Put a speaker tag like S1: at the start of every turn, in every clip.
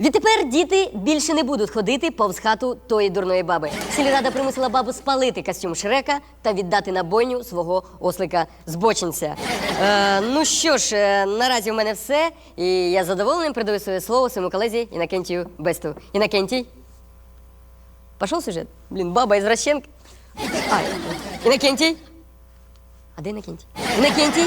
S1: Відтепер діти більше не будуть ходити повз хату тої дурної баби. Сільрада примусила бабу спалити костюм Шрека та віддати на бойню свого ослика збочинця. Е, ну що ж, е, наразі в мене все, і я з задоволенням передаю своє слово своєму колезі Інакентію Бесту. Інакентій? Пошел сюжет? Блін, баба извращенка. А, Інакентій? А де Інакентій? Інакентій?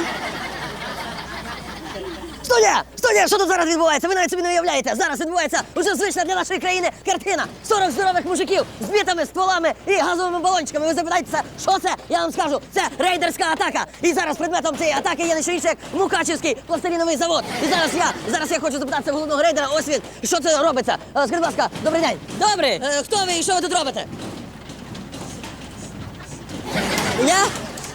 S2: Студія! Студія! Що тут зараз відбувається? Ви навіть собі не уявляєте. Зараз відбувається уже звична для нашої країни картина. 40 здорових мужиків з бітами, стволами і газовими балончиками. Ви запитаєтеся, що це? Я вам скажу, це рейдерська атака. І зараз предметом цієї атаки є не що інше, як Мукачівський пластиліновий завод. І зараз я, зараз я хочу запитатися в головного рейдера. Ось він. Що це робиться? Е, Скажіть, будь ласка, добрий день.
S1: Добрий!
S2: Е, Хто ви і що ви тут робите?
S1: Я,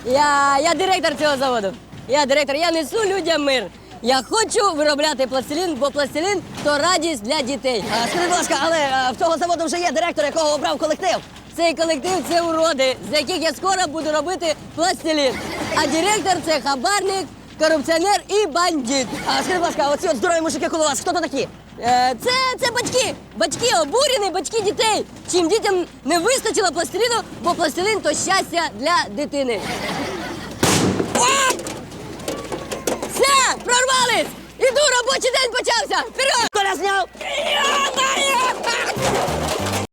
S1: я, я директор цього заводу. Я директор, я несу людям мир. Я хочу виробляти пластилін, бо пластилін то радість для дітей.
S2: Скажіть, будь ласка, але е, в того заводу вже є директор, якого обрав колектив.
S1: Цей колектив це уроди, з яких я скоро буду робити пластилін. А директор це хабарник, корупціонер і бандит.
S2: А скажіть, будь ласка, оці от здорові мужики коло вас, хто то такі?
S1: Е, це, це батьки. Батьки обурені, батьки дітей. Чим дітям не вистачило пластиліну, бо пластилін то щастя для дитини. Іду, робочий день почався! Вперед!
S2: Коля зняв?